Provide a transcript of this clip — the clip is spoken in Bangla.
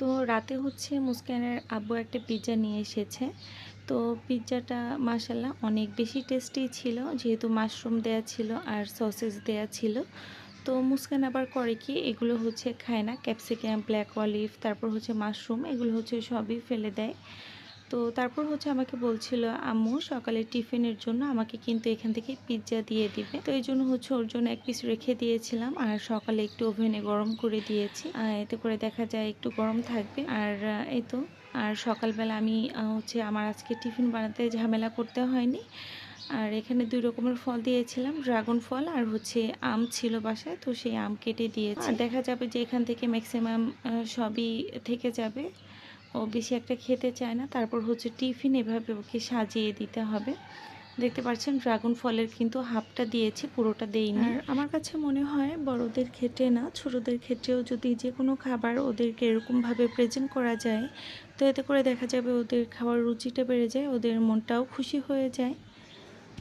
তো রাতে হচ্ছে মুস্কানের আব্বু একটা পিৎজা নিয়ে এসেছে। তো পিৎজাটা মাসাল্লাহ অনেক বেশি টেস্টি ছিল, যেহেতু মাশরুম দেয়া ছিল আর সসেস দেয়া ছিল। তো মুস্কান আবার করে কি, এগুলো হচ্ছে খায় না ক্যাপসিকাম ব্ল্যাক অলিভ তারপর হচ্ছে মাশরুম এগুলো হচ্ছে সবই ফেলে দেয়। তো তারপর হচ্ছে আমাকে বলছিল, আম্মু সকালে টিফিনের জন্য আমাকে কিন্তু এখান থেকে পিৎজা দিয়ে দিবে। তো এই জন্য হচ্ছে ওর জন্য এক পিস রেখে দিয়েছিলাম। আর সকালে একটু ওভেনে গরম করে দিয়েছি। এতে করে দেখা যায় একটু গরম থাকবে। আর এই তো। আর সকালবেলা আমি হচ্ছে আমার আজকে টিফিন বানাতে ঝামেলা করতে হয়নি। আর এখানে দুই রকমের ফল দিয়েছিলাম, ড্রাগন ফল আর হচ্ছে আম ছিল বাসায়, তো সেই আম কেটে দিয়েছি। দেখা যাবে যে এখান থেকে ম্যাক্সিমাম সবই থেকে যাবে। ও বেশি একটা খেতে চায় না। তারপর হচ্ছে টিফিন এভাবে ওকে সাজিয়ে দিতে হবে। দেখতে পাচ্ছেন, ড্রাগন ফলের কিন্তু হাফটা দিয়েছি, পুরোটা দেইনি আর আমার কাছে মনে হয় বড়দের ক্ষেত্রে না, ছোটদের ক্ষেত্রেও যদি যে কোনো খাবার ওদেরকে এরকমভাবে প্রেজেন্ট করা যায়, তো এতে করে দেখা যাবে ওদের খাওয়ার রুচিটা বেড়ে যায়, ওদের মনটাও খুশি হয়ে যায়।